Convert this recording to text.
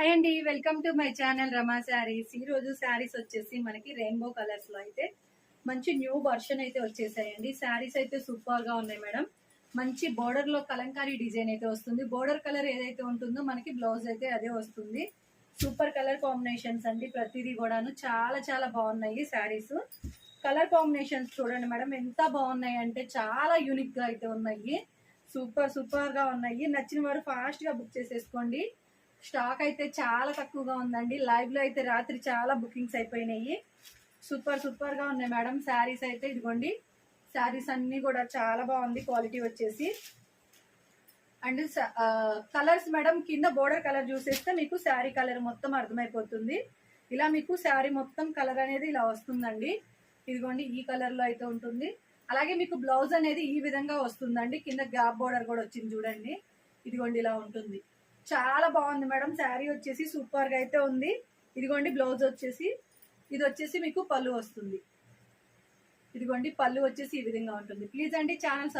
Hi అండి welcome to my channel Rama sarees ఈ రోజు శారీస్ వచ్చేసి మనకి రెయిన్బో కలర్స్లో అయితే మంచి న్యూ వర్షన్ అయితే వచ్చేసాయండి. శారీస్ అయితే సూపర్గా ఉన్నాయి మేడం మంచి బోర్డర్లో కలంకారీ డిజైన్ అయితే వస్తుంది. బోర్డర్ కలర్ ఏదైతే ఉంటుందో మనకి బ్లౌజ్ అయితే అదే వస్తుంది. సూపర్ కలర్ కాంబినేషన్స్ అండి ప్రతిదీ కూడాను. చాలా చాలా బాగున్నాయి శారీస్ కలర్ కాంబినేషన్స్ చూడండి మేడం ఎంత బాగున్నాయి అంటే చాలా యూనిక్గా అయితే ఉన్నాయి. సూపర్ సూపర్గా ఉన్నాయి. నచ్చిన వారు ఫాస్ట్గా బుక్ చేసేసుకోండి. స్టాక్ అయితే చాలా తక్కువగా ఉందండి. లైవ్లో అయితే రాత్రి చాలా బుకింగ్స్ అయిపోయినాయి. సూపర్ సూపర్గా ఉన్నాయి మేడం. శారీస్ అయితే ఇదిగోండి. శారీస్ అన్నీ కూడా చాలా బాగుంది. క్వాలిటీ వచ్చేసి. అండ్ కలర్స్ మేడం కింద బోర్డర్ కలర్ చూసేస్తే మీకు శారీ కలర్ మొత్తం అర్థమైపోతుంది. ఇలా మీకు శారీ మొత్తం కలర్ అనేది ఇలా వస్తుందండి. ఇదిగోండి ఈ కలర్లో అయితే ఉంటుంది. అలాగే మీకు బ్లౌజ్ అనేది ఈ విధంగా వస్తుందండి. కింద గ్యాప్ బోర్డర్ కూడా వచ్చింది చూడండి. ఇదిగోండి ఇలా ఉంటుంది. చాలా బాగుంది మేడం. శారీ వచ్చేసి సూపర్గా అయితే ఉంది. ఇదిగోండి బ్లౌజ్ వచ్చేసి. ఇది వచ్చేసి మీకు పళ్ళు వస్తుంది. ఇదిగోండి పళ్ళు వచ్చేసి ఈ విధంగా ఉంటుంది. ప్లీజ్ అండి ఛానల్